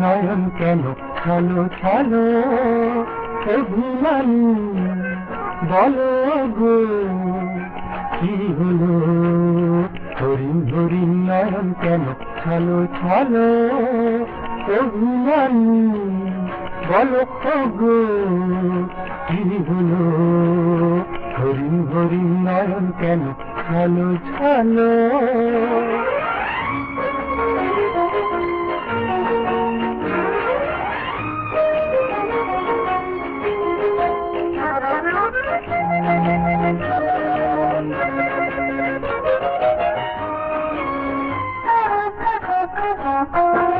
নয়ন কেন? ছালো ছালো অভিমানী। বলো গো কি হলো? হরি হরি নয়ন কেন? ছালো ছালো অভিমান বলো গো হলো হরি হরি নয়ন কেন? ছালো ছালো।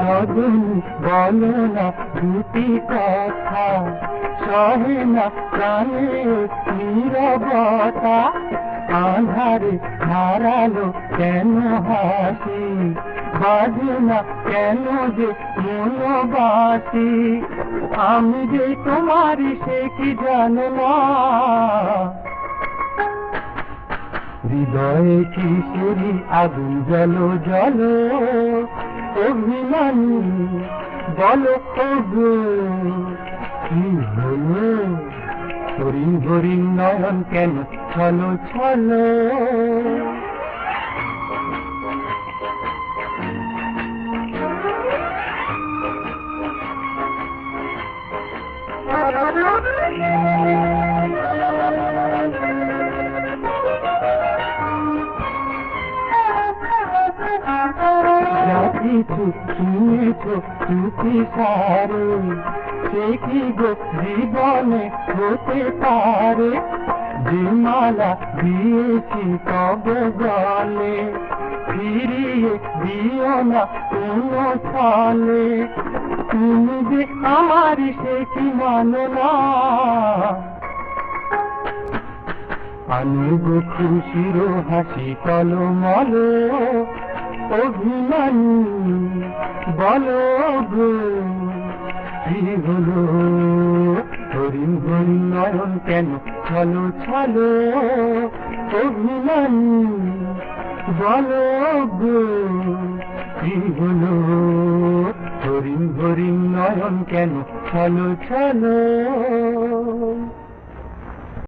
সদিন বলো না দুটি কথা সহে না প্রাণের নীরবতা আধারে হারালো কেন হাসি বাজে না কেন যে মনোবাসি আমি যে তোমারই সে কি জানো না হৃদয়ে কিশোরী আগুন জলো জলো অভিমানী। বলো গো কি হলো? হরিণ হরিণ নয়ন কেন? ছলো ছলো। যা কিছু শুনেছ চুপি সারে সে কি গো জীবনে হতে পারে যে দিয়েছি তবে জলে ফিরিয়ে দিও না কোনো ছলে তুমি যে আমার সে কি মানো না আনুগ খুশির হাসি টলমল অভিমানী বলো কি হলো? হরিণ হরিণ নয়ন কেন? ছলো ছলো অভিমানী বলো কি হলো? হরিণ হরিণ নয়ন কেন? ছলো ছলো